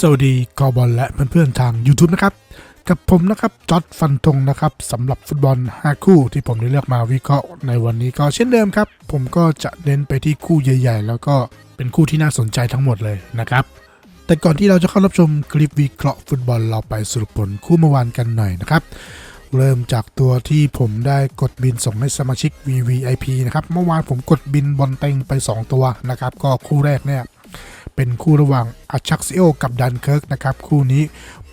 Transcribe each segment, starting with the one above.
สวัสดีกอบอลและเพื่อนๆทาง YouTube นะครับ กับผมนะครับจอดฟันธงนะครับสำหรับฟุตบอล 5 คู่ที่ผมได้เลือกมาวิเคราะห์ในวันนี้ก็เช่นเดิมครับ ผมก็จะเน้นไปที่คู่ใหญ่ ๆ แล้วก็เป็นคู่ที่น่าสนใจทั้งหมดเลยนะครับ แต่ก่อนที่เราจะเข้ารับชมคลิปวิเคราะห์ฟุตบอลเราไปสรุปผลคู่เมื่อวานกันหน่อยนะครับเริ่มจากตัวที่ผมได้กดบินส่งให้สมาชิก VVIP นะครับ เมื่อวานผมกดบินบอลเต็งไป 2 ตัวนะครับ ก็คู่แรกเนี่ย เป็นคู่ระหว่างอาชักซิโอกับดันเคิร์กนะครับ คู่นี้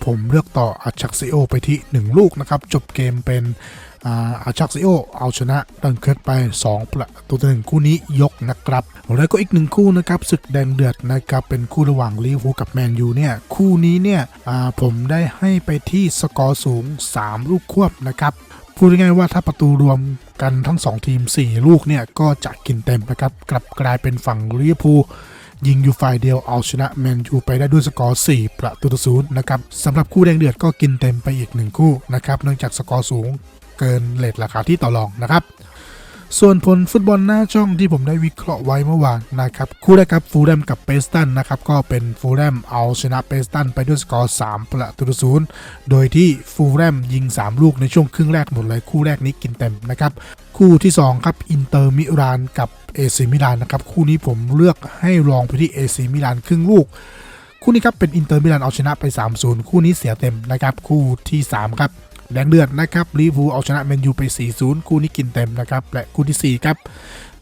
ผมเลือกต่ออาชักซิโอไปที่ 1 ลูกนะครับ จบเกมเป็นอาชักซิโอเอาชนะดันเคิร์กไป 2 ประตูต่อหนึ่งคู่นี้ยกนะครับ แล้วก็อีกหนึ่งคู่นะครับศึกแดงเดือดนะครับเป็นคู่ระหว่างลิเวอร์พูลกับแมนยูเนี่ยคู่นี้เนี่ยผมได้ให้ไปที่สกอร์สูง 3 ลูกควบนะครับพูดง่ายๆว่าถ้าประตูรวมกันทั้ง 2 ทีม 4 ลูกเนี่ยก็จะกินเต็มนะครับกลับกลายเป็นฝั่งลิเวอร์พูล ยิงอยู่ฝ่ายเดียวเอาชนะแมนยูไปได้ด้วยสกอร์ 4 ประตูต่อศูนย์นะครับสำหรับคู่แดงเดือดก็กินเต็มไปอีก 1 คู่นะครับเนื่องจากสกอร์สูงเกินเลทราคาที่ต่อรองนะครับ ส่วนผลฟุตบอลหน้าช่องที่ผมได้วิเคราะห์ไว้เมื่อวานนะครับ คู่แรกครับฟูลแลมกับเปสตันนะครับ ก็เป็นฟูลแลมเอาชนะเปสตันไปด้วยสกอร์3ประตูศูนย์โดยที่ฟูลแลมยิง 3 ลูกในช่วงครึ่งแรกหมดเลยคู่แรกนี้กินเต็มนะครับ คู่ที่ 2 ครับอินเตอร์มิลานกับเอซีมิลานนะครับ คู่นี้ผมเลือกให้ลองไปที่เอซีมิลานครึ่งลูกคู่นี้ครับเป็นอินเตอร์มิลานเอาชนะไป 3-0 คู่นี้เสียเต็มนะครับ คู่ที่ 3 ครับ แดงเดือดนะครับลิเวอร์พูลเอาชนะแมนยูไป 4-0 คู่นี้กินเต็มนะครับ และคู่ที่ 4 ครับ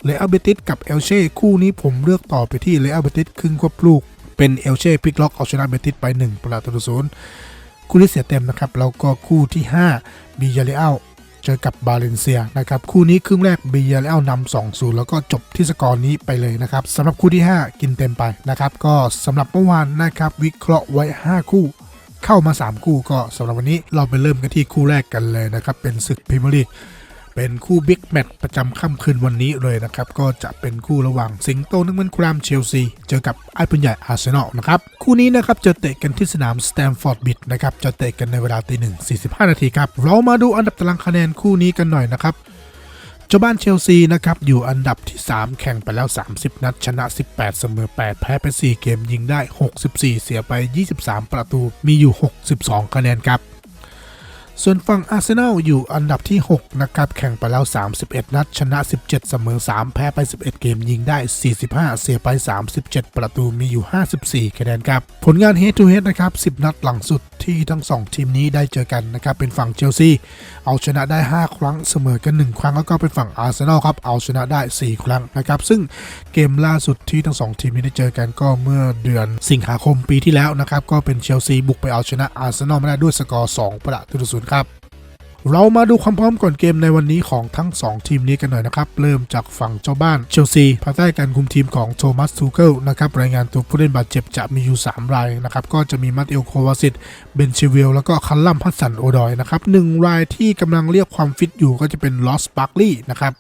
เลอัลเบติสกับเอลเช่คู่นี้ผมเลือกต่อไปที่เลอัลเบติสครึ่งควบลูก เป็นเอลเช่พลิกล็อกเอาชนะเบติสไป 1 ประตูต่อศูนย์คู่นี้เสียเต็มนะครับแล้วก็คู่ที่5บียาเรอัลเจอกับบาเลนเซียนะครับคู่นี้ครึ่งแรกบียาเรอัลนำ2-0แล้วก็จบที่สกอร์นี้ไปเลยนะครับสำหรับคู่ที่ 5 กินเต็มไปนะครับก็สำหรับเมื่อวานนะครับวิเคราะห์ไว้ 5 คู่ เข้ามา 3 คู่ก็สำหรับวันนี้เราไปเริ่มกันที่คู่แรกกันเลยนะครับ เป็นศึกพรีเมียร์ลีกเป็นคู่บิ๊กแมตช์ประจำค่ำคืนวันนี้เลยนะครับ ก็จะเป็นคู่ระหว่างสิงโตนึกมันครามเชลซี เจอกับไอ้ปืนใหญ่อาร์เซนอลนะครับ คู่นี้นะครับจะเตะกันที่สนามสแตมฟอร์ดบิดนะครับ จะเตะกันในเวลาตีหนึ่งสี่สิบห้านาทีครับ เรามาดูอันดับตารางคะแนนคู่นี้กันหน่อยนะครับ เจ้าบ้านเชลซีนะครับอยู่อันดับที่ 3 แข่งไปแล้ว 30 นัด ชนะ 18 เสมอ 8 แพ้ไป 4 เกมยิงได้ 64 เสียไป 23 ประตูมีอยู่ 62 คะแนนครับ ส่วนฝั่งอาร์เซนอลอยู่อันดับที่ 6 นะครับ แข่งไปแล้ว 31 นัด ชนะ 17 เสมอ 3 แพ้ไป 11 เกมยิงได้ 45 เสียไป 37 ประตูมีอยู่ 54 คะแนนครับ ผลงาน head to head นะครับ 10 นัดหลังสุดที่ทั้ง 2 ทีมนี้ได้เจอกันนะครับ เป็นฝั่งเชลซี เอาชนะได้ 5 ครั้งเสมอกัน 1 ครั้ง แล้วก็เป็นฝั่งอาร์เซนอลครับ เอาชนะได้ 4 ครั้งนะครับ ซึ่งเกมล่าสุดที่ทั้ง 2 ทีมนี้ได้เจอกันก็เมื่อเดือนสิงหาคมปีที่แล้วนะครับ ก็เป็นเชลซีบุกไปเอาชนะอาร์เซนอลมาได้ด้วยสกอร์ 2 ประตูต่อศูนย์ครับเรามาดูความพร้อมก่อนเกมในวันนี้ของทั้ง 2 ทีมนี้กันหน่อยนะครับ เริ่มจากฝั่งเจ้าบ้านเชลซีภายใต้การคุมทีมของโทมัสทูเกิลนะครับรายงานตัวผู้เล่นบาดเจ็บจะมีอยู่ 3 รายนะครับ ก็จะมีมัตเอลโควาซิตเบนชิวิลแล้วก็คัลลัมพัสสันโอดอยนะครับหนึ่งรายที่กำลังเรียกความฟิตอยู่ก็จะเป็นลอสปาร์คลีนะครับ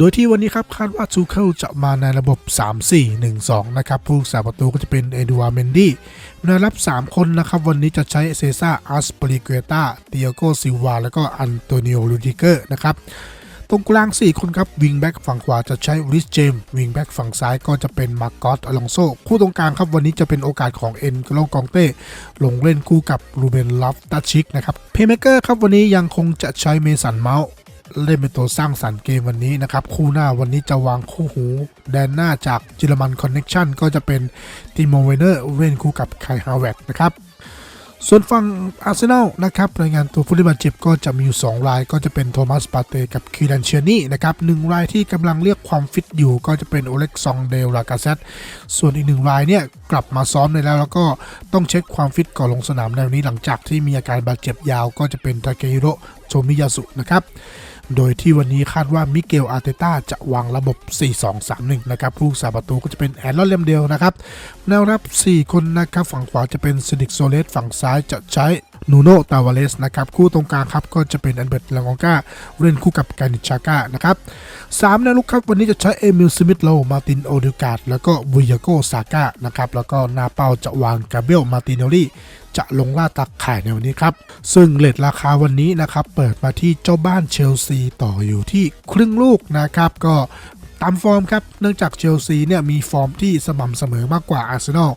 โดยที่วันนี้ครับคาดว่าทูเคิลจะมาในระบบ 3-4-1-2 นะครับผู้รักษาประตูก็จะเป็นเอดูวาร์เมนดี้ ในรับ 3 คนนะครับ วันนี้จะใช้เซซ่าอัสปริเกตาเตียโกซิลวา แล้วก็อันโตนิโอลูดิเกอร์นะครับ ตรงกลาง 4 คนครับวิงแบ็กฝั่งขวาจะใช้ริสเจมวิงแบ็กฝั่งซ้ายก็จะเป็นมาร์กอสอลองโซคู่ตรงกลางครับวันนี้จะเป็นโอกาสของเอ็นโกโลกองเต้ลงเล่นคู่กับรูเบนลอฟตัชชิกนะครับเพย์เมเกอร์ครับวันนี้ยังคงจะใช้เมสันเมาส์ เล่นเป็นตัวสร้างสรรค์เกมวันนี้นะครับ คู่หน้าวันนี้จะวางคู่หูแดนหน้าจากจิรมันคอนเน็กชันก็จะเป็นติโมเวเนอร์เล่นคู่กับไคฮาวเวตนะครับส่วนฝั่งอาร์เซนอลนะครับรายงานตัวผู้เล่นบาดเจ็บก็จะมีอยู่ 2 ราย ก็จะเป็นโทมัสปาเตกับคิรันเชียนี่นะครับหนึ่งรายที่กำลังเรียกความฟิตอยู่ ก็จะเป็นโอเล็กซองเดลลากาเซตส่วนอีกหนึ่งรายเนี่ยกลับมาซ้อมในแล้ว แล้วก็ต้องเช็คความฟิตก่อนลงสนามในวันนี้หลังจากที่มีอาการบาดเจ็บยาว ก็จะเป็นทาเกฮิโรโทมิยาสุนะครับ โดยที่วันนี้คาดว่ามิเกลอาร์เตต้าจะวางระบบ 4-2-3-1 นะครับผู้สาประตูก็จะเป็นแอนลอนเลมเดลนะครับ แนวรับ 4 คนนะครับ ฝั่งขวาจะเป็นซิดิกโซเลสฝั่งซ้ายจะใช้ นูโนตาวาเลสนะครับคู่ตรงกลางครับก็จะเป็นอันเบิร์ตลางองกาเล่นคู่กับกานิชาก้านะครับสามนวลุกครับวันนี้จะใช้เอมิลสมิธโลมาตินโอดิกาดแล้วก็วิยาโกซาก้านะครับแล้วก็นาเป้าจะวางกาเบลมาตินอลลี่จะลงล่าตักขายในวันนี้ครับ ซึ่งเลทราคาวันนี้นะครับ เปิดมาที่เจ้าบ้านเชลซีต่ออยู่ที่ครึ่งลูกนะครับ ก็ตามฟอร์มครับ เนื่องจากเชลซีเนี่ยมีฟอร์มที่สม่ำเสมอมากกว่าอาร์เซนอล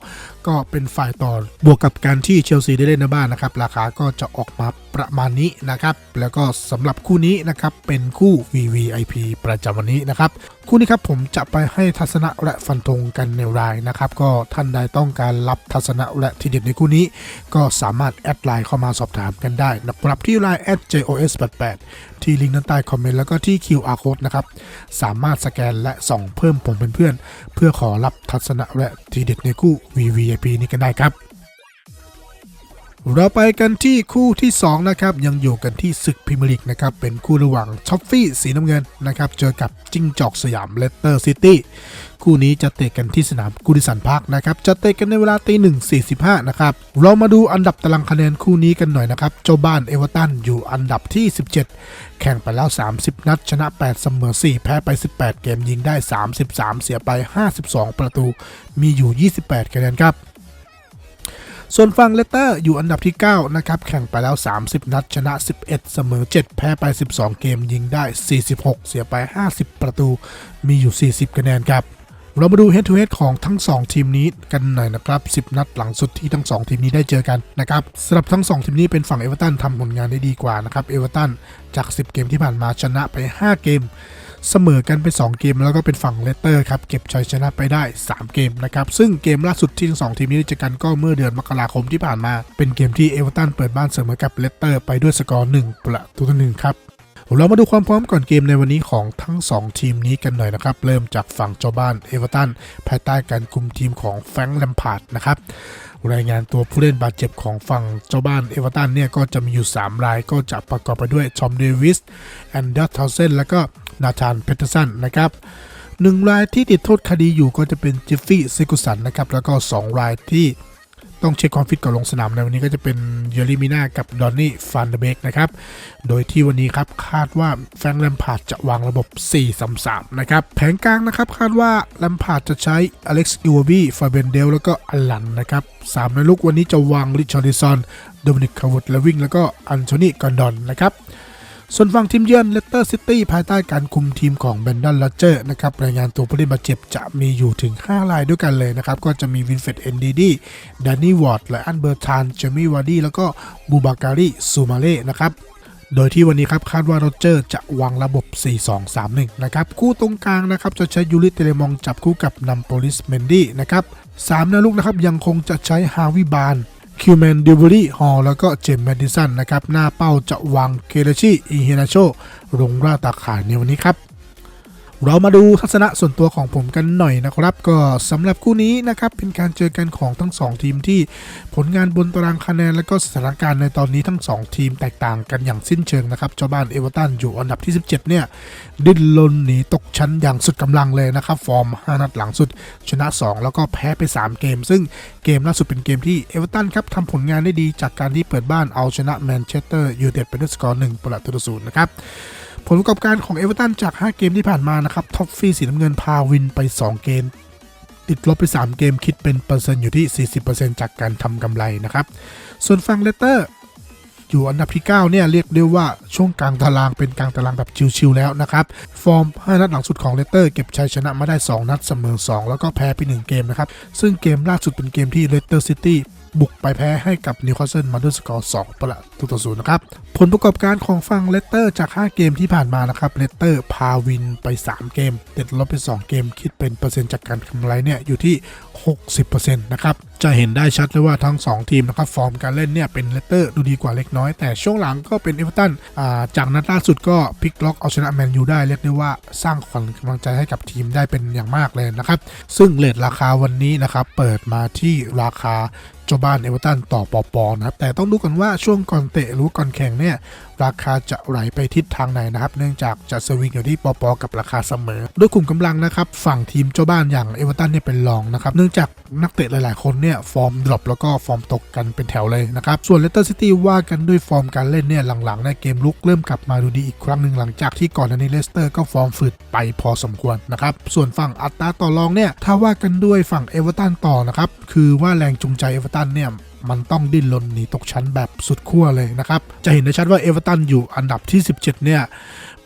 ก็เป็นฝ่ายต่อบวกกับการที่เชลซีได้เล่นในบ้านนะครับ ราคาก็จะออกมาประมาณนี้นะครับ แล้วก็สำหรับคู่นี้นะครับเป็นคู่ VVIP ประจำวันนี้นะครับ คู่นี้ครับผมจะไปให้ทัศนะและฟันธงกันในรายนะครับ ก็ท่านใดต้องการรับทัศนะและทีเด็ดในคู่นี้ ก็สามารถแอดไลน์เข้ามาสอบถามกันได้นะครับที่ไลน์ @jos88 ที่ลิงก์ด้านใต้คอมเมนต์แล้วก็ที่ QR code นะครับ สามารถสแกนและส่องเพิ่มผมเป็นเพื่อน เพื่อขอรับทัศนะและทีเด็ดในคู่ VVIP นี้กันได้ครับ เราไปกันที่คู่ที่ 2 นะครับ ยังอยู่กันที่ศึกพรีเมียร์ลีกนะครับ เป็นคู่ระหว่างช็อฟฟี่สีน้ำเงินนะครับ เจอกับจิ้งจอกสยามเลสเตอร์ซิตี้คู่นี้จะเตะกันที่สนามกูดิสันพาร์คนะครับ จะเตะกันในเวลาตีหนึ่งสี่สิบห้านะครับ เรามาดูอันดับตารางคะแนนคู่นี้กันหน่อยนะครับ เจ้าบ้านเอเวอร์ตันอยู่อันดับที่ 17 แข่งไปแล้ว 30 นัด ชนะ 8 เสมอ 4 แพ้ไป 18 เกมยิงได้ 33 เสียไป 52 ประตู มีอยู่ 28 คะแนนครับ ส่วนฝั่งเลสเตอร์อยู่อันดับที่ 9 นะครับ แข่งไปแล้ว 30 นัด ชนะ 11 เสมอ 7 แพ้ไป 12 เกมยิงได้ 46 เสียไป 50 ประตูมีอยู่ 40 คะแนนครับเรามาดู head to head ของทั้ง 2 ทีมนี้กันหน่อยนะครับ 10 นัดหลังสุดที่ทั้ง 2 ทีมนี้ได้เจอกันนะครับสำหรับทั้ง 2 ทีมนี้เป็นฝั่งเอเวอร์ตันทำผลงานได้ดีกว่านะครับ เอเวอร์ตันจาก 10 เกมที่ผ่านมาชนะไป 5 เกม เสมอกันไป 2 เกมแล้วก็เป็นฝั่งเลสเตอร์ครับเก็บชัยชนะไปได้ 3 เกมนะครับซึ่งเกมล่าสุดที่ทั้งสองทีมนี้เจอกันก็เมื่อเดือนมกราคมที่ผ่านมา เป็นเกมที่เอเวอร์ตันเปิดบ้านเสมอกับเลสเตอร์ไปด้วยสกอร์ 1 ประตูต่อหนึ่งครับเรามาดูความพร้อมก่อนเกมในวันนี้ของทั้ง 2 ทีมนี้กันหน่อยนะครับ เริ่มจากฝั่งเจ้าบ้านเอเวอร์ตันภายใต้การคุมทีมของแฟรงค์แลมพาร์ดนะครับรายงานตัวผู้เล่นบาดเจ็บของฝั่งเจ้าบ้านเอเวอร์ตันเนี่ยก็จะมีอยู่ 3 รายก็จะประกอบไปด้วยทอมเดวิสแอนเดอร์ทาวเซนแล้วก็ นาธานเพเทอร์สันนะครับหนึ่งรายที่ติดโทษคดีอยู่ก็จะเป็นจิฟฟี่เซกุสันนะครับแล้วก็ 2 รายที่ต้องเช็คความฟิตก่อนลงสนามในวันนี้ก็จะเป็นเยอริมิน่ากับดอนนี่ฟันเดเบกนะครับ โดยที่วันนี้ครับคาดว่าแฟรงค์แลมพาดจะวางระบบ 4-3-3 นะครับ แผนกลางนะครับคาดว่าแลมพาดจะใช้อเล็กซ์กิวบีฟาเบนเดลแล้วก็อลันนะครับสามในลูกวันนี้จะวางริชาร์ดิสันโดมินิกคาวุดและวิงแล้วก็อันโทนีกอนดอนนะครับ ส่วนฝั่งทีมเยือนเลสเตอร์ซิตี้ภายใต้การคุมทีมของเบนดันลัเจอร์นะครับรายงานตัวผู้เล่นบาดเจ็บจะมีอยู่ถึง 5 รายด้วยกันเลยนะครับ ก็จะมีวินเฟดเอนดีดีแดนนี่วอร์ดและอันเบอร์ทานเจมี่วาร์ดีแล้วก็บูบาการีซูมาเล่นะครับโดยที่วันนี้ครับคาดว่าโรเจอร์จะวางระบบ 4-2-3-1 นะครับ คู่ตรงกลางนะครับ จะใช้ยูริเตเลมองจับคู่กับนัมโปลิสเมนดี้นะครับสามแนวลุกนะครับ ยังคงจะใช้ฮาวิบาน คิวแมนดิวเบอรี่ฮอลแล้วก็เจมส์แมดิสันนะครับ หน้าเป้าจะวางเคเรชิอิเฮนาโชลงราตาข่ายในวันนี้ครับ เรามาดูทัศนะส่วนตัวของผมกันหน่อยนะครับ ก็สำหรับคู่นี้นะครับเป็นการเจอกันของทั้ง 2 ทีมที่ผลงานบนตารางคะแนน และก็สถานการณ์ในตอนนี้ทั้ง 2 ทีมแตกต่างกันอย่างสิ้นเชิงนะครับเจ้าบ้านเอเวอร์ตันอยู่อันดับที่ 17 เนี่ย ดิ้นรนหนีตกชั้นอย่างสุดกำลังเลยนะครับ ฟอร์ม 5 นัดหลังสุด ชนะ 2 แล้วก็แพ้ไป 3 เกม ซึ่งเกมล่าสุดเป็นเกมที่เอเวอร์ตันครับทำผลงานได้ดีจากการที่เปิดบ้านเอาชนะแมนเชสเตอร์ยูไนเต็ดไปด้วยสกอร์1ประตูต่อศูนย์นะครับ ผลประกอบการของเอเวอร์ตันจาก 5 เกมที่ผ่านมานะครับท็อฟฟี่สีน้ำเงินพาวินไป 2 เกม ติดลบไป 3 เกมคิดเป็นเปอร์เซ็นต์อยู่ที่ 40%จากการทำกำไรนะครับ ส่วนฝั่งเลสเตอร์อยู่อันดับที่ 9 เนี่ย เรียกได้ว่าช่วงกลางตารางเป็นกลางตารางแบบชิวๆแล้วนะครับ ฟอร์ม 5 นัดหลังสุดของเลสเตอร์ เก็บชัยชนะมาได้ 2 นัดเสมอ 2 แล้วก็แพ้ไป 1 เกมนะครับ ซึ่งเกมล่าสุดเป็นเกมที่เลสเตอร์ซิตี้ บุกไปแพ้ให้กับนิวคาสเซิลมาด้วยสกอร์ 2 ประตูต่อศูนย์นะครับ ผลประกอบการของฝั่งเลสเตอร์จาก 5 เกมที่ผ่านมานะครับเลสเตอร์พาวินไป 3 เกมติดลบไป 2 เกม คิดเป็นเปอร์เซ็นต์จากการกำไรเนี่ยอยู่ที่ 60%นะครับ จะเห็นได้ชัดเลยว่าทั้ง 2 ทีมนะครับฟอร์มการเล่นเนี่ยเป็นเลสเตอร์ดูดีกว่าเล็กน้อย แต่ช่วงหลังก็เป็นเอเวอร์ตันจากนัดล่าสุดก็พลิกล็อกเอาชนะแมนยูได้เรียกได้ว่าสร้างขวัญกำลังใจให้กับทีมได้เป็นอย่างมากเลยนะครับซึ่งเลทราคาวันนี้นะครับเปิดมาที่ราคา เจ้าบ้านเอเวอร์ตันต่อปอปอนะครับแต่ต้องดูกันว่าช่วงก่อนเตะหรือก่อนแข่งเนี่ย ราคาจะไหลไปทิศทางไหนนะครับเนื่องจากจะสวิงอยู่ที่ปอปอกับราคาเสมอด้วยกลุ่มกำลังนะครับฝั่งทีมเจ้าบ้านอย่างเอเวอร์ตันเนี่ยเป็นรองนะครับเนื่องจากนักเตะหลาย ๆ คนเนี่ยฟอร์มดรอปแล้วก็ฟอร์มตกกันเป็นแถวเลยนะครับส่วนเลสเตอร์ซิตี้ว่ากันด้วยฟอร์มการเล่นเนี่ยหลังๆในเกมลุกเริ่มกลับมาดูดีอีกครั้งหนึ่งหลังจากที่ก่อนหน้านี้เลสเตอร์ก็ฟอร์มฝืดไปพอสมควรนะครับส่วนฝั่งอัตราต่อรองเนี่ยถ้าว่ากันด้วยฝั่งเอเวอร์ตันต่อนะครับคือว่าแรงจูงใจเอเวอร์ตันเนี่ย มันต้องดิ้นรนหนีตกชั้นแบบสุดขั้วเลยนะครับ จะเห็นได้ชัดว่าเอเวอร์ตันอยู่อันดับที่ 17 เนี่ย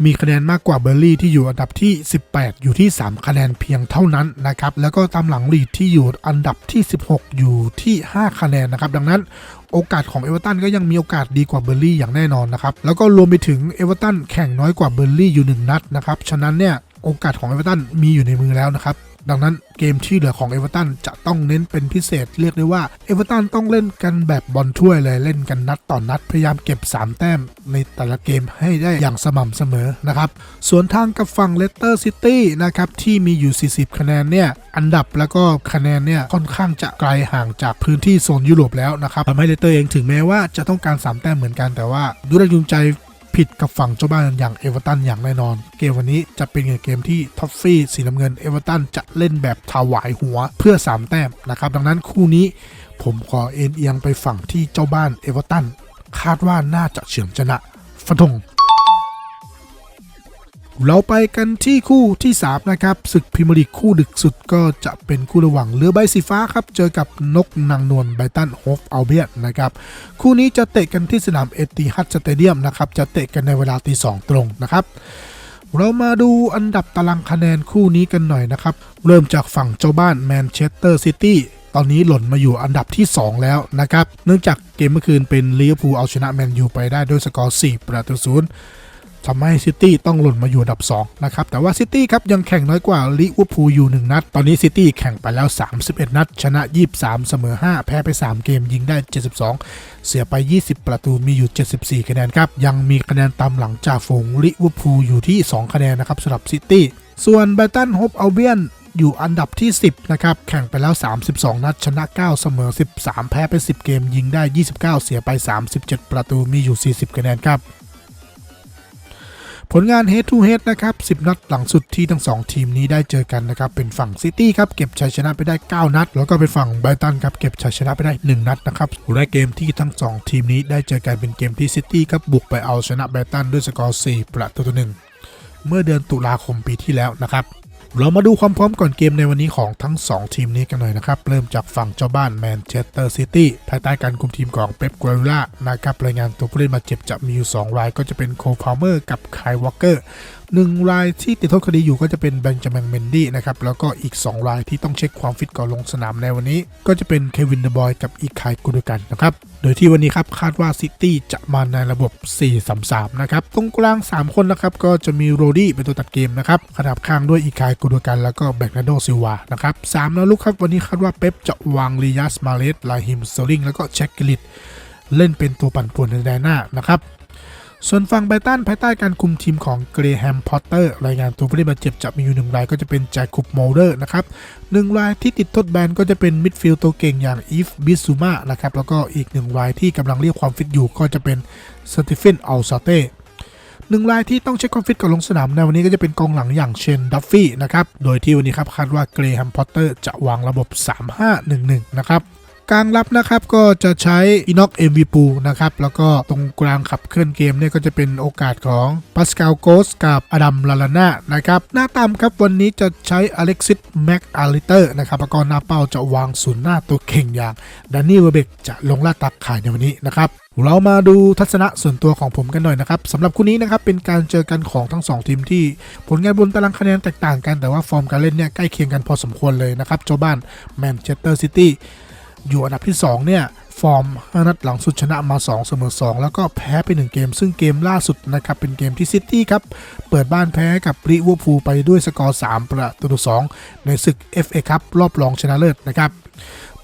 มีคะแนนมากกว่าเบอร์ลี่ที่อยู่อันดับที่ 18 อยู่ที่ 3 คะแนนเพียงเท่านั้นนะครับ แล้วก็ตามหลังลีดที่อยู่อันดับที่ 16 อยู่ที่ 5 คะแนนนะครับ ดังนั้นโอกาสของเอเวอร์ตันก็ยังมีโอกาสดีกว่าเบอร์ลี่อย่างแน่นอนนะครับ แล้วก็รวมไปถึงเอเวอร์ตันแข่งน้อยกว่าเบอร์ลี่อยู่ 1 นัดนะครับ ฉะนั้นเนี่ยโอกาสของเอเวอร์ตันมีอยู่ในมือแล้วนะครับ ดังนั้นเกมที่เหลือของเอเวอร์ตันจะต้องเน้นเป็นพิเศษ เรียกได้ว่าเอเวอร์ตันต้องเล่นกันแบบบอลถ้วยเลยเล่นกันนัดต่อนนัดพยายามเก็บ 3 แต้มในแต่ละเกมให้ได้อย่างสม่ำเสมอนะครับส่วนทางกับฝั่งเลสเตอร์ซิตี้นะครับที่มีอยู่ 40 คะแนนเนี่ยอันดับแล้วก็คะแนนเนี่ยค่อนข้างจะไกลห่างจากพื้นที่โซนยุโรปแล้วนะครับทำให้เลสเตอร์เองถึงแม้ว่าจะต้องการ 3 แต้มเหมือนกันแต่ว่าดูแรงจูงใจ ผิดกับฝั่งเจ้าบ้านอย่างเอเวอร์ตันอย่างแน่นอน เกมวันนี้จะเป็นเกมที่ท็อฟฟี่สีน้ำเงินเอเวอร์ตันจะเล่นแบบถวายหัวเพื่อ 3 แต้มนะครับ ดังนั้นคู่นี้ผมขอเอ็นเอียงไปฝั่งที่เจ้าบ้านเอเวอร์ตันคาดว่าน่าจะเฉือนชนะฟันธง เราไปกันที่คู่ที่ 3 นะครับศึกพรีเมียร์ลีกคู่ดึกสุดก็จะเป็นคู่ระหว่างเรือใบสีฟ้าครับ เจอกับนกนางนวลไบตันโฮฟเอัลเบียนนะครับ คู่นี้จะเตะกันที่สนามเอติฮัดสเตเดียมนะครับ จะเตะกันในเวลาตีสองตรงนะครับ เรามาดูอันดับตารางคะแนนคู่นี้กันหน่อยนะครับ เริ่มจากฝั่งเจ้าบ้านแมนเชสเตอร์ซิตี้ตอนนี้หล่นมาอยู่อันดับที่ 2 แล้วนะครับ เนื่องจากเกมเมื่อคืนเป็นลิเวอร์พูลเอาชนะแมนยูไปได้ด้วยสกอร์4ประตูศูนย์ ทำให้ซิตี้ต้องหล่นมาอยู่อันดับ2นะครับแต่ว่าซิตี้ครับยังแข่งน้อยกว่าลิเวอร์พูลอยู่ 1 นัด ตอนนี้ซิตี้แข่งไปแล้ว 31 นัด ชนะ 23 เสมอ 5 แพ้ไป 3 เกมยิงได้ 72 เสียไป 20 ประตูมีอยู่ 74 คะแนนครับ ยังมีคะแนนตามหลังจากฝูงลิเวอร์พูลอยู่ที่ 2 คะแนนนะครับสำหรับซิตี้ส่วนไบตันโฮปอัลเบียนอยู่อันดับที่ 10 นะครับ แข่งไปแล้ว 32 นัด ชนะ 9 เสมอ 13 แพ้ไป 10 เกม ยิงได้ 29 เสียไป 37 ประตู มีอยู่ 40 คะแนนครับ ผลงาน Head to Head นะครับ 10 นัดหลังสุดที่ทั้ง 2 ทีมนี้ได้เจอกันนะครับ เป็นฝั่งซิตี้ครับ เก็บชัยชนะไปได้ 9 นัด แล้วก็เป็นฝั่งไบรตันครับ เก็บชัยชนะไปได้ 1 นัดนะครับและเกมที่ทั้ง 2 ทีมนี้ได้เจอกันเป็นเกมที่ซิตี้ครับบุกไปเอาชนะไบรตันด้วยสกอร์ 4 ประตูต่อหนึ่งเมื่อเดือนตุลาคมปีที่แล้วนะครับ เรามาดูความพร้อมก่อนเกมในวันนี้ของทั้ง 2 ทีมนี้กันหน่อยนะครับ เริ่มจากฝั่งเจ้าบ้านแมนเชสเตอร์ซิตี้ภายใต้การคุมทีมของเป๊ปกัวล่านะครับรายงานตัวผู้เล่นมาเจ็บจะมีอยู่ 2 รายก็จะเป็นโคลพาวเมอร์กับไคลวอลเกอร์หนึ่งรายที่ติดโทษคดีอยู่ก็จะเป็นแบงจามินเมนดี้นะครับแล้วก็อีก 2 รายที่ต้องเช็คความฟิตก่อนลงสนามในวันนี้ ก็จะเป็นเควินเดบอยกับอีคายกูดกันนะครับโดยที่วันนี้ครับคาดว่าซิตี้จะมาในระบบ 4-3-3 นะครับตรงกลาง 3 คนนะครับก็จะมีโรดี้เป็นตัวตัดเกมนะครับขนาบข้างด้วยอีคายกูดกันแล้วก็แบกนาโดซิวานะครับ3แล้วลูกครับวันนี้คาดว่าเป๊ปจะวางลียัสมาเลสลาฮิมโตลิงแล้วก็แช็กกิลิตเล่นเป็นตัวปั่นป่วนในแดนหน้านะครับ ส่วนฝั่งไบตันภายใต้การคุมทีมของเกรแฮมพอตเตอร์รายงานตัวผู้เล่นบาดเจ็บจะมีอยู่หนึ่งรายก็จะเป็นแจ็คคุปโมเดอร์นะครับหนึ่งรายที่ติดทดแบนก็จะเป็นมิดฟิลด์ตัวเก่งอย่างอีฟบิซูมานะครับแล้วก็อีกหนึ่งรายที่กำลังเรียกความฟิตอยู่ก็จะเป็นสตีเฟนอัลซาเต้หนึ่งรายที่ต้องเช็คความฟิตก่อนลงสนามในวันนี้ก็จะเป็นกองหลังอย่างเชนดัฟฟี่นะครับ โดยที่วันนี้ครับคาดว่าเกรแฮมพอตเตอร์จะวางระบบ 3-5-1-1 นะครับ กลางรับนะครับก็จะใช้อิน็อกเอ็มวีปูนะครับแล้วก็ตรงกลางขับเคลื่อนเกมเนี่ยก็จะเป็นโอกาสของปาสคาลโกสกับอดัมลาลาน่านะครับหน้าตามครับวันนี้จะใช้อเล็กซิสแม็กอาริเตอร์นะครับแล้วก็หน้าเป้าจะวางศูนย์หน้าตัวเข่งอย่างดานนี่เวเบกจะลงลาดตักขายในวันนี้นะครับเรามาดูทัศนะส่วนตัวของผมกันหน่อยนะครับสำหรับคู่นี้นะครับเป็นการเจอกันของทั้ง 2 ทีมที่ ผลงานบนตารางคะแนนแตกต่างกันแต่ว่าฟอร์มการเล่นเนี่ยใกล้เคียงกันพอสมควรเลยนะครับเจ้าบ้านแมนเชสเตอร์ซิตี้ อยู่อันดับที่ 2 เนี่ย ฟอร์ม 5 นัดหลังสุดชนะมา 2 เสมอ 2 แล้วก็แพ้ไป 1 เกม ซึ่งเกมล่าสุดนะครับ เป็นเกมที่ซิตี้ครับ เปิดบ้านแพ้กับริเวอร์พูลไปด้วยสกอร์ 3 ประตูต่อ2ในศึก FA ครับรอบรองชนะเลิศนะครับ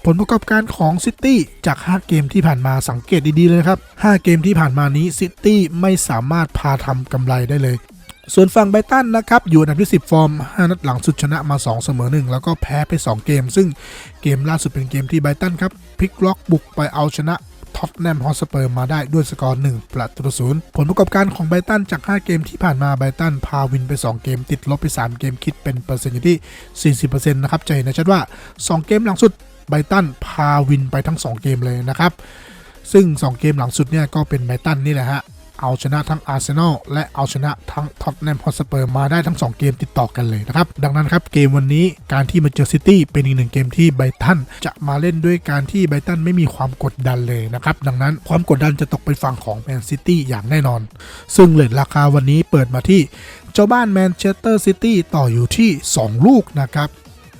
ผลประกอบการของซิตี้จาก 5 เกมที่ผ่านมาสังเกตดี ๆ เลยนะครับ 5 เกมที่ผ่านมานี้ซิตี้ไม่สามารถพาทำกำไรได้เลย ส่วนฝั่งไบตันนะครับ อยู่อันดับที่ 10 ฟอร์ม 5 นัดหลังสุดชนะมา 2 เสมอ 1 แล้วก็แพ้ไป 2 เกม ซึ่งเกมล่าสุดเป็นเกมที่ไบตันครับพลิกล็อกบุกไปเอาชนะท็อตแนมฮอสเปอร์มาได้ด้วยสกอร์ 1 ประตูต่อศูนย์ผลประกอบการของไบตันจาก 5 เกมที่ผ่านมาไบตันพาวินไป 2 เกม ติดลบไป 3 เกมคิดเป็นเปอร์เซ็นต์อยู่ที่ 40%นะครับจะเห็นได้ชัดว่า 2 เกมหลังสุดไบตันพาวินไปทั้ง 2 เกมเลยนะครับ ซึ่ง 2 เกมหลังสุดเนี่ยก็เป็นไบตันนี่แหละฮะ เอาชนะทั้งอาร์เซนอลและเอาชนะทั้งท็อตแนมฮอตสเปอร์มาได้ทั้ง 2 เกมติดต่อกันเลยนะครับ ดังนั้นครับเกมวันนี้การที่มาเจอซิตี้เป็นอีกหนึ่งเกมที่ไบตันจะมาเล่นด้วยการที่ไบตันไม่มีความกดดันเลยนะครับ ดังนั้นความกดดันจะตกไปฝั่งของแมนซิตี้อย่างแน่นอน ซึ่งเลทราคาวันนี้เปิดมาที่เจ้าบ้านแมนเชสเตอร์ซิตี้ต่ออยู่ที่ 2 ลูกนะครับ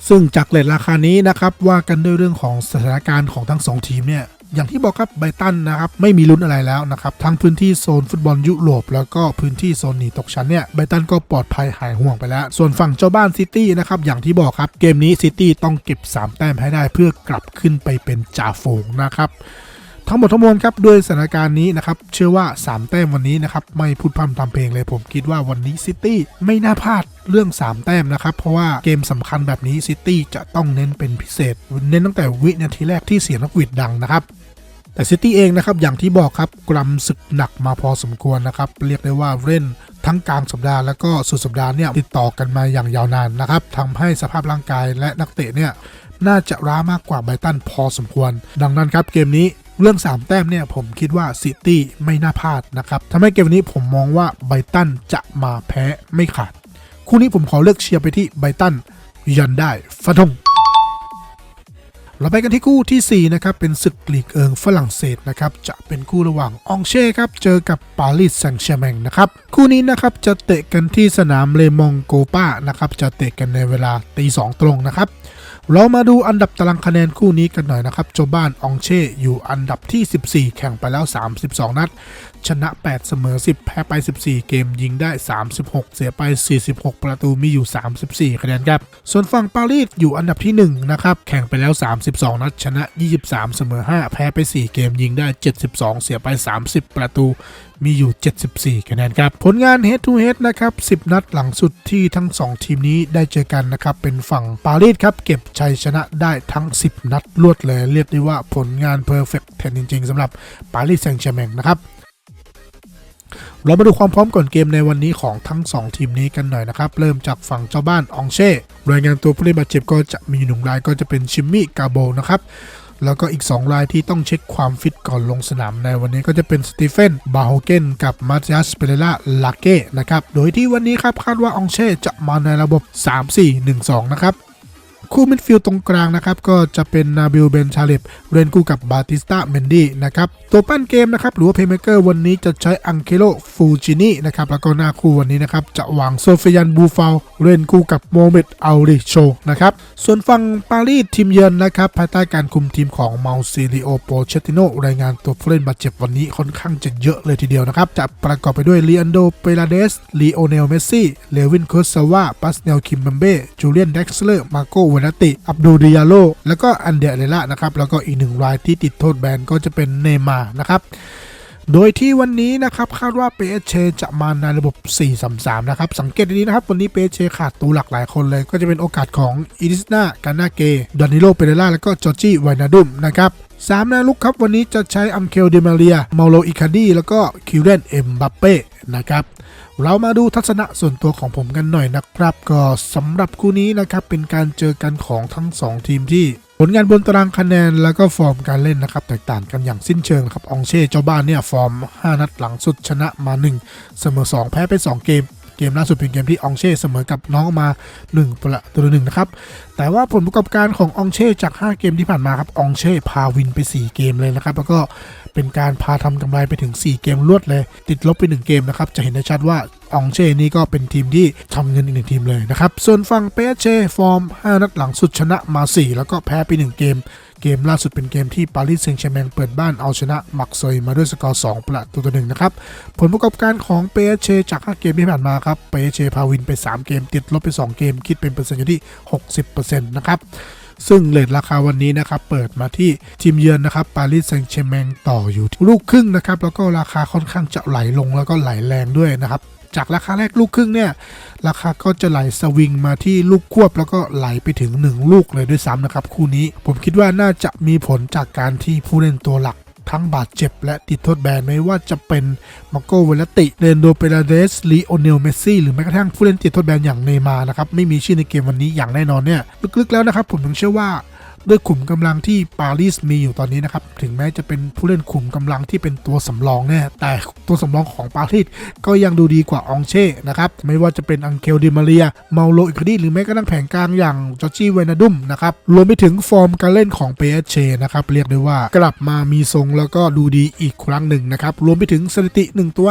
ซึ่งจากเลทราคานี้นะครับว่ากันด้วยเรื่องของสถานการณ์ของทั้ง 2 ทีมเนี่ย อย่างที่บอกครับไบตันนะครับไม่มีลุ้นอะไรแล้วนะครับทั้งพื้นที่โซนฟุตบอลยุโรปแล้วก็พื้นที่โซนหนีตกชั้นเนี่ยไบตันก็ปลอดภัยหายห่วงไปแล้ว ส่วนฝั่งเจ้าบ้านซิตี้นะครับอย่างที่บอกครับเกมนี้ซิตี้ต้องเก็บ 3 แต้มให้ได้เพื่อกลับขึ้นไปเป็นจ่าฝูงนะครับทั้งหมดทั้งมวลครับด้วยสถานการณ์นี้นะครับเชื่อว่า 3 แต้มวันนี้นะครับไม่พูดพร่ำทำเพลงเลยผมคิดว่าวันนี้ซิตี้ไม่น่าพลาดเรื่อง 3 แต้มนะครับเพราะว่าเกมสำคัญแบบนี้ซิตี้จะต้องเน้นเป็นพิเศษ เน้นตั้งแต่วินาทีแรกที่เสียงนกวีดดังนะครับ แต่ซิตี้เองนะครับอย่างที่บอกครับกรำศึกหนักมาพอสมควรนะครับ เรียกได้ว่าเล่นทั้งกลางสัปดาห์แล้วก็สุดสัปดาห์เนี่ยติดต่อกันมาอย่างยาวนานนะครับทำให้สภาพร่างกายและนักเตะเนี่ยน่าจะร้ามากกว่าไบตันพอสมควร ดังนั้นครับเกมนี้เรื่อง 3 แต้มเนี่ยผมคิดว่าซิตี้ไม่น่าพลาดนะครับทำให้เกมนี้ผมมองว่าไบตันจะมาแพ้ไม่ขาด คู่นี้ผมขอเลือกเชียร์ไปที่ไบตันยันได้ฟันธง เราไปกันที่คู่ทีสี่ 4 นะครับ เป็นศึกลีกเอิงฝรั่งเศสนะครับ จะเป็นคู่ระหว่างอองเช่ครับ เจอกับปารีสแซงต์แชร์แมงนะครับ คู่นี้นะครับจะเตะกันที่สนามเลมองโกปานะครับ จะเตะกันในเวลาตีสองตรงนะครับ เรามาดูอันดับตารางคะแนนคู่นี้กันหน่อยนะครับโจบ้านอองเช่อยู่อันดับที่ 14 แข่งไปแล้ว 32 นัด ชนะ 8 เสมอ 10 แพ้ไป 14 เกมยิงได้ 36 เสียไป 46 ประตูมีอยู่ 34 คะแนนครับ ส่วนฝั่งปารีสอยู่อันดับที่1นะครับแข่งไปแล้ว 32 นัดชนะ 23 เสมอ 5 แพ้ไป 4 เกมยิงได้ 72 เสียไป 30 ประตูมีอยู่ 74 คะแนนครับ ผลงาน head to head นะครับ 10 นัดหลังสุดที่ทั้ง 2 ทีมนี้ได้เจอกันนะครับ เป็นฝั่งปารีสครับ เก็บชัยชนะได้ทั้ง 10 นัดรวดเลย เรียกได้ว่าผลงาน perfect 10จริง ๆสำหรับปารีสแซงต์แชร์แมงนะครับ เรามาดูความพร้อมก่อนเกมในวันนี้ของทั้ง 2 ทีมนี้กันหน่อยนะครับ เริ่มจากฝั่งเจ้าบ้านอองเช่รายงานตัวผู้เล่นบาดเจ็บก็จะมีหนึ่งรายก็จะเป็นชิมมี่กาโบนะครับแล้วก็อีก 2 รายที่ต้องเช็คความฟิตก่อนลงสนามในวันนี้ก็จะเป็นสตีเฟน บาโฮเกน กับมาติอัสเปเรล่า ลาเก้ นะครับ โดยที่วันนี้ครับคาดว่าอองเช่จะมาในระบบ 3-4-1-2 นะครับ คู่มิดฟิลด์ตรงกลางนะครับก็จะเป็นนาบิลเบนชาเลบเรนคู่กับบาติสตาเมนดี้นะครับตัวปั้นเกมนะครับหรือว่าเพย์เมเกอร์วันนี้จะใช้อังเคโลฟูจินีนะครับแล้วก็หน้าคู่วันนี้นะครับจะวางโซเฟียันบูฟาลเรนคู่กับโมเมดอัลริโชนะครับส่วนฝั่งปารีสทีมเยือนนะครับภายใต้การคุมทีมของเมาซิลิโอโปเชติโนรายงานตัวผู้เล่นบาดเจ็บวันนี้ค่อนข้างจะเยอะเลยทีเดียวนะครับจะประกอบไปด้วยลีอันโดเปลาเดสลีโอเนลเมสซี่เลวินโคสซาวาปัสเนลคิมบัมเบ้จูเลียนเด็กซ์เลอร์มาโกเวนาติอับดูดิยาโลแล้วก็อันเดเรล่านะครับแล้วก็อีกหนึ่งรายที่ติดโทษแบนก็จะเป็นเนมานะครับโดยที่วันนี้นะครับคาดว่าเปเชจะมาในระบบ 4-3-3 นะครับ สังเกตดีๆนะครับ วันนี้เปเชขาดตัวหลักหลายคนเลย ก็จะเป็นโอกาสของอิริสนากานาเกดานิโลเปเรล่าแล้วก็จอร์จี้ไวนาดุมนะครับสามแนวลุกครับ วันนี้จะใช้อัมเคลเดมาเรียมาโลอิคาดี แล้วก็คิวเรนเอ็มบัปเป้นะครับ เรามาดูทัศนะส่วนตัวของผมกันหน่อยนะครับ ก็สำหรับคู่นี้นะครับเป็นการเจอกันของทั้ง 2 ทีมที่ผลงานบนตารางคะแนนแล้วก็ฟอร์มการเล่นนะครับแตกต่างกันอย่างสิ้นเชิงครับอองเช่เจ้าบ้านเนี่ยฟอร์ม 5 นัดหลังสุดชนะมา 1 เสมอ 2 แพ้ไป 2 เกม เกมล่าสุดเป็นเกมที่องเช่เสมอกับน้องมา 1 ประตูหนึ่งนะครับ แต่ว่าผลประกอบการขององเช่จาก 5 เกมที่ผ่านมาครับองเช่พาวินไป 4 เกมเลยนะครับ แล้วก็เป็นการพาทำกำไรไปถึง 4 เกมรวดเลย ติดลบไป 1 เกมนะครับ จะเห็นได้ชัดว่าองเช่นี่ก็เป็นทีมที่ทำเงินอีกหนึ่งทีมเลยนะครับ ส่วนฝั่งเปเช่ฟอร์ม 5 นัดหลังสุดชนะมา 4 แล้วก็แพ้ไป 1 เกม เกมล่าสุดเป็นเกมที่ปารีสเซงต์แชร์แมงเปิดบ้านเอาชนะมักเซยมาด้วยสกอร์ 2 ประตูต่อหนึ่งนะครับ ผลประกอบการของเปเชจาก 5 เกมที่ผ่านมาครับเปเชพาวินไป 3 เกม ติดลบไป 2 เกม คิดเป็นเปอร์เซ็นต์อยู่ที่ 60%นะครับซึ่งเลทราคาวันนี้นะครับ เปิดมาที่ทีมเยือนนะครับปารีสแซงต์แชร์แมงต่ออยู่ลูกครึ่งนะครับ แล้วก็ราคาค่อนข้างจะไหลลงแล้วก็ไหลแรงด้วยนะครับ จากราคาแรกลูกครึ่งเนี่ยราคาก็จะไหลสวิงมาที่ลูกควบแล้วก็ไหลไปถึง 1 ลูกเลยด้วยซ้ำนะครับคู่นี้ผมคิดว่าน่าจะมีผลจากการที่ผู้เล่นตัวหลักทั้งบาดเจ็บและติดโทษแบนไม่ว่าจะเป็นมาโกเวลติเรนโดเปราเดสลีโอเนลเมซี่หรือแม้กระทั่งผู้เล่นติดโทษแบนอย่างเนย์มานะครับไม่มีชื่อในเกมวันนี้อย่างแน่นอนเนี่ยลึกๆแล้วนะครับผมถึงเชื่อว่า ด้วยขุมกำลังที่ปารีสมีอยู่ตอนนี้นะครับ ถึงแม้จะเป็นผู้เล่นขุมกำลังที่เป็นตัวสำรองเนี่ยแต่ตัวสำรองของปารีสก็ยังดูดีกว่าองเช่นะครับ ไม่ว่าจะเป็นอังเคลดิมาเรีย เมาโลอิคาดีหรือแม้กระทั่งแผงกลางอย่างจอร์จี้เวนาดุมนะครับ รวมไปถึงฟอร์มการเล่นของเปเชนะครับ เรียกได้ว่ากลับมามีทรงแล้วก็ดูดีอีกครั้งหนึ่งนะครับ รวมไปถึงสถิติหนึ่งตัว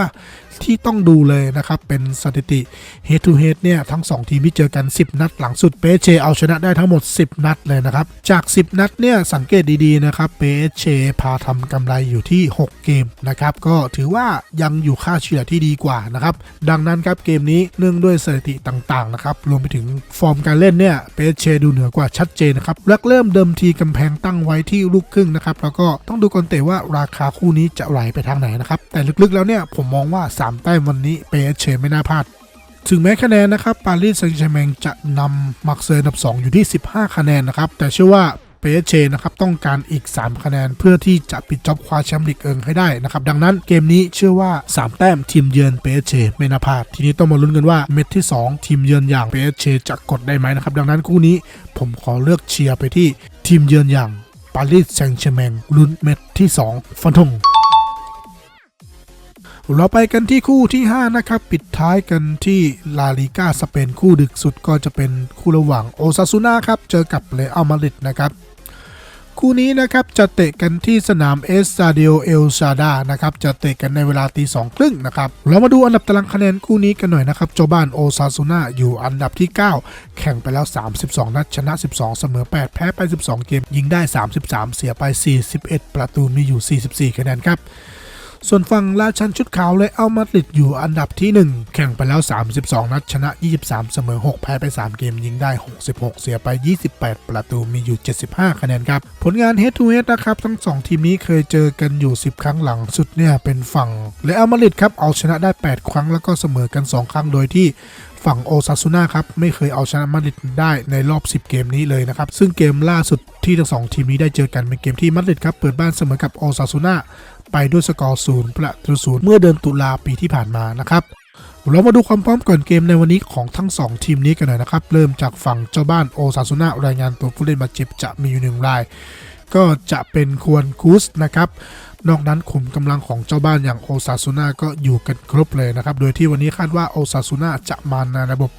ที่ต้องดูเลยนะครับ เป็นสถิติ head to head เนี่ย ทั้ง 2 ทีมที่เจอกัน 10 นัดหลังสุดเปเชเอาชนะได้ทั้งหมด 10 นัดเลยนะครับ จาก 10 นัดเนี่ย สังเกตดีๆนะครับเปเชพาทำกำไรอยู่ที่ 6 เกมนะครับ ก็ถือว่ายังอยู่ค่าเฉลี่ยที่ดีกว่านะครับ ดังนั้นครับเกมนี้เนื่องด้วยสถิติต่างๆนะครับรวมไปถึงฟอร์มการเล่นเนี่ยเปเชดูเหนือกว่าชัดเจนนะครับแรกเริ่มเดิมทีกำแพงตั้งไว้ที่ลูกครึ่งนะครับแล้วก็ต้องดูก่อนเตะว่าราคาคู่นี้จะไหลไปทางไหนนะครับแต่ลึกๆแล้วเนี่ยผมมองว่า3แต้มวันนี้เปเชไม่น่าพลาด ถึงแม้คะแนนนะครับปารีสแซงต์แชร์แมงจะนำมักเซอร์นดับ 2 อยู่ที่ 15 คะแนนนะครับ แต่เชื่อว่าเปเชนะครับต้องการอีก 3 คะแนนเพื่อที่จะปิดจ็อบคว้าแชมป์ลีกเอิงให้ได้นะครับดังนั้นเกมนี้เชื่อว่า 3 แต้มทีมเยือนเปเชไม่น่าพลาด ทีนี้ต้องมาลุ้นกันว่าเม็ดที่ 2 ทีมเยือนอย่างเปเชจะกดได้ไหมนะครับดังนั้นคู่นี้ผมขอเลือกเชียร์ไปที่ทีมเยือนอย่างปารีสแซงต์แชร์แมงลุ้นเม็ดที่ 2 ฟันธง เราไปกันที่คู่ที่ 5 นะครับ ปิดท้ายกันที่ลาลิก้าสเปนคู่ดึกสุดก็จะเป็นคู่ระหว่างโอซาซูน่าครับ เจอกับเรอัลมาริดนะครับ คู่นี้นะครับจะเตะกันที่สนามเอสซาเดโอเอลซาดานะครับจะเตะกันในเวลาตีสองครึ่งนะครับ เรามาดูอันดับตารางคะแนนคู่นี้กันหน่อยนะครับเจ้าบ้านโอซาซูน่าอยู่อันดับที่ 9 แข่งไปแล้ว 32 นัดชนะ 12 เสมอ 8 แพ้ไป 12 เกม ยิงได้ 33 เสียไป 41 ประตูมีอยู่ 44 คะแนนครับ ส่วนฝั่งราชันชุดขาวเลยเอามาริดอยู่อันดับที่ 1 แข่งไปแล้ว 32 นัดชนะ 23 เสมอ 6 แพ้ไป 3 เกมยิงได้ 66 เสียไป 28 ประตูมีอยู่ 75 คะแนนครับ ผลงาน head to head นะครับ ทั้ง 2 ทีมนี้เคยเจอกันอยู่ 10 ครั้งหลังสุดเนี่ยเป็นฝั่งเละอัลมาริดครับเอาชนะได้ 8 ครั้งแล้วก็เสมอกัน 2 ครั้งโดยที่ฝั่งโอซาซูน่าครับ ไม่เคยเอาชนะมาดริดได้ในรอบ 10 เกมนี้เลยนะครับ ซึ่งเกมล่าสุดที่ทั้งสองทีมนี้ได้เจอกันเป็นเกมที่มาดริดครับ เปิดบ้านเสมอกับโอซาซูน่า ไปด้วยสกอร์ศูนย์ประตูศูนย์เมื่อเดือนตุลาปีที่ผ่านมานะครับเรามาดูความพร้อมก่อนเกมในวันนี้ของทั้ง 2 ทีมนี้กันหน่อยนะครับ เริ่มจากฝั่งเจ้าบ้านโอซาซูน่ารายงานตัวผู้เล่นบาดเจ็บจะมีอยู่หนึ่งราย ก็จะเป็นควรคูสนะครับ นอกนั้นขุมกำลังของเจ้าบ้านอย่างโอซาซูน่าก็อยู่กันครบเลยนะครับ โดยที่วันนี้คาดว่าโอซาซูน่าจะมาในระบบ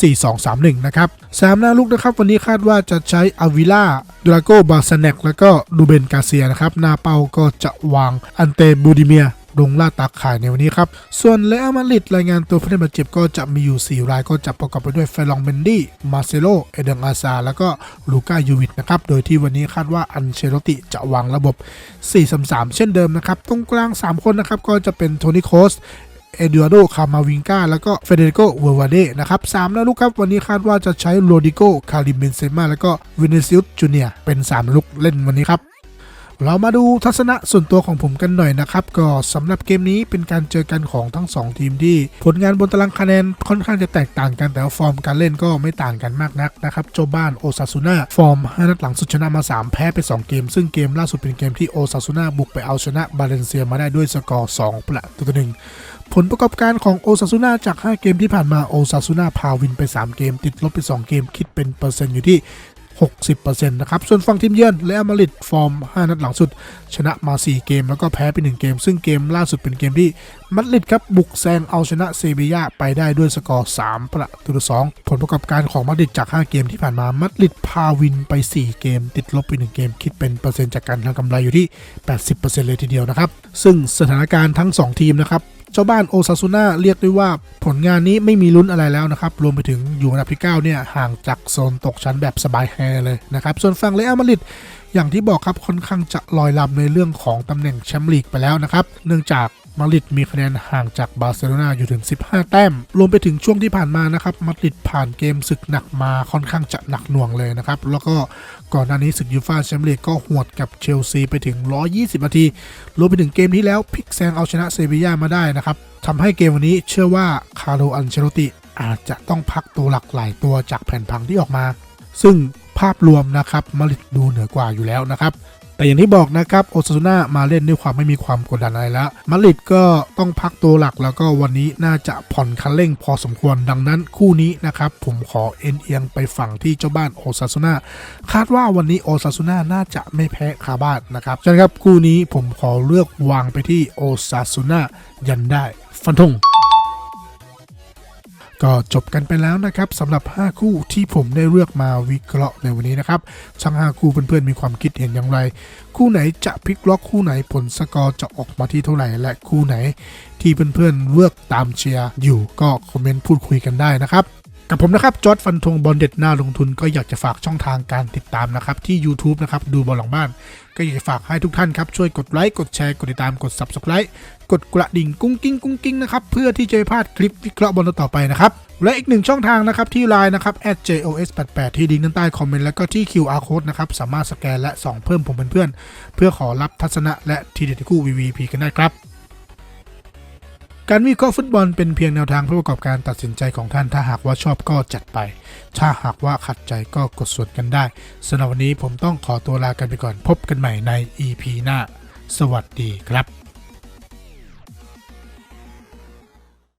4-2-3-1 นะครับสามหน้าลูกนะครับ วันนี้คาดว่าจะใช้อาวิล่าดราโกบาซเนกแล้วก็ดูเบนกาเซียนะครับ หน้าเป้าก็จะวางอันเตบูดิเมียลงล่าตาข่ายในวันนี้ครับ ส่วนเลอัลมาดริดรายงานตัวผู้เล่นบาดเจ็บก็จะมีอยู่ 4 รายก็จะประกอบไปด้วยเฟลองเบนดี้ มาเซโล เอเดงอาซา แล้วก็ลูก้ายูวิตนะครับ โดยที่วันนี้คาดว่าอันเชโรติจะวางระบบ 4-3-3 เช่นเดิมนะครับ ตรงกลาง 3 คนนะครับ ก็จะเป็นโทนี่โคส เอเด a โดคามาวิงกาแล้วก็เฟเดริโกเวอร์วาเดนะครับสามแล้วลูกครับ วันนี้คาดว่าจะใช้โรดิโกคาริมเบนเซม่าแล้วก็วินิซิอุสจูเนียเป็น 3 ลูกเล่นวันนี้ครับเรามาดูทัศนะส่วนตัวของผมกันหน่อยนะครับ ก็สำหรับเกมนี้เป็นการเจอกันของทั้ง 2 ทีมที่ ผลงานบนตารางคะแนนค่อนข้างจะแตกต่างกันแต่ว่าฟอร์มการเล่นก็ไม่ต่างกันมากนักนะครับโจบ้านโอซาซูน่าฟอร์ม5นัดหลังสุดชนะมา 3 แพ้ไป 2 เกม ซึ่งเกมล่าสุดเป็นเกมที่โอซาซูน่าบุกไปเอาชนะบาเลนเซียมาได้ด้วยสกอร์ 2 ประตูต่อหนึ่ง ผลประกอบการของโอซาซูน่าจาก 5 เกมที่ผ่านมาโอซาซูน่าพาวินไป 3 เกม ติดลบไป 2 เกม คิดเป็นเปอร์เซ็นต์อยู่ที่ 60%นะครับ ส่วนฝั่งทีมเยือนและมาริดฟอร์ม 5 นัดหลังสุด ชนะมา 4 เกม แล้วก็แพ้ไป 1 เกม ซึ่งเกมล่าสุดเป็นเกมที่มาดริดครับบุกแซงเอาชนะเซบียาไปได้ด้วยสกอร์ 3 ประตูต่อ2ผลประกอบการของมาดริดจาก 5 เกมที่ผ่านมามาดริดพาวินไป 4 เกม ติดลบไป 1 เกม คิดเป็นเปอร์เซ็นต์จากการทำกำไรอยู่ที่ 80%เลยทีเดียวนะครับ ซึ่งสถานการณ์ทั้ง 2 ทีมนะครับ เจ้าบ้านโอซาซูน่าเรียกได้ว่าผลงานนี้ไม่มีลุ้นอะไรแล้วนะครับ รวมไปถึงอยู่อันดับที่ 9 เนี่ย ห่างจากโซนตกชั้นแบบสบายแฮเลยนะครับ ส่วนฝั่งเรอัลมาดริด อย่างที่บอกครับค่อนข้างจะลอยลำในเรื่องของตำแหน่งแชมป์ลีกไปแล้วนะครับ เนื่องจากมาดริดมีคะแนนห่างจากบาร์เซโลนาอยู่ถึง 15 แต้ม รวมไปถึงช่วงที่ผ่านมานะครับมาดริดผ่านเกมศึกหนักมาค่อนข้างจะหนักหน่วงเลยนะครับ แล้วก็ก่อนหน้านี้ศึกยูฟ่าแชมเปี้ยนลีกก็หวดกับเชลซีไปถึง 120 นาที รวมไปถึงเกมที่แล้วพลิกแซงเอาชนะเซบีย่ามาได้นะครับทำให้เกมวันนี้เชื่อว่าคาร์โลอันเชโรติอาจจะต้องพักตัวหลักหลายตัวจากแผ่นพังที่ออกมา ซึ่งาพรวมนะครับมาริดดูเหนือกว่าอยู่แล้วนะครับแต่อย่างที่บอกนะครับโอซาซูน่ามาเล่นด้วยความไม่มีความกดดันอะไรแล้วมาริดก็ต้องพักตัวหลักแล้วก็วันนี้น่าจะผ่อนคันเร่งพอสมควรดังนั้นคู่นี้นะครับผมขอเอ็นเอียงไปฝั่งที่เจ้าบ้านโอซาซูน่าคาดว่าวันนี้โอซาซูน่าน่าจะไม่แพ้คาบ้านนะครับฉะนั้นครับคู่นี้ผมขอเลือกวางไปที่โอซาซูน่ายันได้ฟันธง ก็จบกันไปแล้วนะครับสำหรับ 5 คู่ที่ผมได้เลือกมาวิเคราะห์ในวันนี้นะครับทั้ง 5 คู่เพื่อนๆมีความคิดเห็นอย่างไร คู่ไหนจะพลิกล็อกคู่ไหนผลสกอร์จะออกมาที่เท่าไหร่ และคู่ไหนที่เพื่อนๆเลือกตามเชียร์อยู่ก็คอมเมนต์พูดคุยกันได้นะครับกับผมนะครับจอร์ดฟันธงบอลเด็ดหน้าลงทุนก็อยากจะฝากช่องทางการติดตามนะครับที่ YouTube นะครับดูบอลหลังบ้าน ก็อยากจะฝากให้ทุกท่านครับช่วยกดไลค์กดแชร์กดติดตามกด Subscribe กดกระดิ่งกุ้งกิ้งกุ้งกิ้งนะครับเพื่อที่จะไม่พลาดคลิปวิเคราะห์บอลต่อไปนะครับและอีกหนึ่งช่องทางนะครับที่ไลน์นะครับ @jos88 ที่ลิงด้านใต้คอมเมนต์แล้วก็ที่ QR code นะครับสามารถสแกนและส่องเพิ่มผมเป็นเพื่อนเพื่อขอรับทัศนะและทีเด็ดคู่ VVP กันได้ครับการวิเคราะห์ฟุตบอลเป็นเพียงแนวทางเพื่อประกอบการตัดสินใจของท่าน ถ้าหากว่าชอบก็จัดไป ถ้าหากว่าขัดใจก็กดส่วนกันได้สำหรับวันนี้ผมต้องขอตัวลากันไปก่อนพบกันใหม่ใน EP หน้า สวัสดีครับ